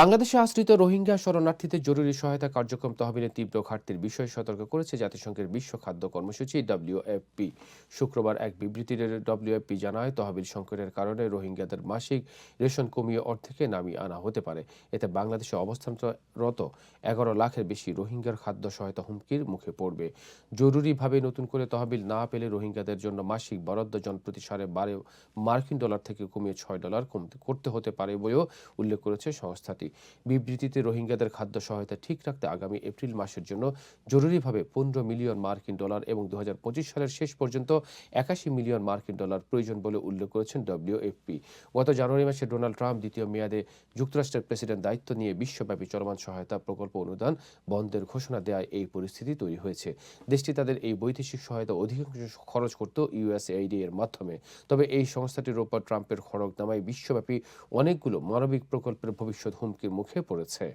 বাংলাদেশে আশ্রিত রোহিঙ্গা শরণার্থীদের জরুরি সহায়তা কার্যক্রম তহবিলের তীব্র ঘাটতির বিষয়ে সতর্ক করেছে জাতিসংঘের বিশ্ব খাদ্য কর্মসূচি ডব্লিউএফপি শুক্রবার এক বিবৃতিতে ডব্লিউএফপি জানায়, তহবিল সংকটের কারণে রোহিঙ্গাদের মাসিক রেশন কমিয়ে অর্ধেকে নামিয়ে আনা হতে পারে। এতে বাংলাদেশে অবস্থানরত এগারো লাখের বেশি রোহিঙ্গার খাদ্য সহায়তা হুমকির মুখে পড়বে। জরুরিভাবে নতুন করে তহবিল না পেলে রোহিঙ্গাদের জন্য মাসিক বরাদ্দ জনপ্রতি সাড়ে বারো মার্কিন ডলার থেকে কমিয়ে ছয় ডলার কমতে, করতে হতে পারে বলেও উল্লেখ করেছে সংস্থাটি। বিবৃতিতে রোহিঙ্গাদের খাদ্য সহায়তা ঠিক রাখতে আগামী এপ্রিল মাসের জন্য জরুরিভাবে পনেরো মিলিয়ন মার্কিন ডলার এবং দু সালের শেষ পর্যন্ত একাশি মিলিয়ন মার্কিন ডলার প্রয়োজন বলে উল্লেখ করেছেন ডব্লিউএফপি গত জানুয়ারি মাসে ডোনাল্ড ট্রাম্প দ্বিতীয় মেয়াদে যুক্তরাষ্ট্রের প্রেসিডেন্ট দায়িত্ব নিয়ে বিশ্বব্যাপী চলমান সহায়তা প্রকল্প অনুদান বন্ধের ঘোষণা দেওয়ায় এই পরিস্থিতি তৈরি হয়েছে। দেশটি তাদের এই বৈদেশিক সহায়তা অধিকাংশ খরচ করত ইউএসএআইডি এর মাধ্যমে। তবে এই সংস্থাটির ওপর ট্রাম্পের খড়গনামায় বিশ্বব্যাপী অনেকগুলো মানবিক প্রকল্পের ভবিষ্যৎ হুমকির মুখে পড়েছে।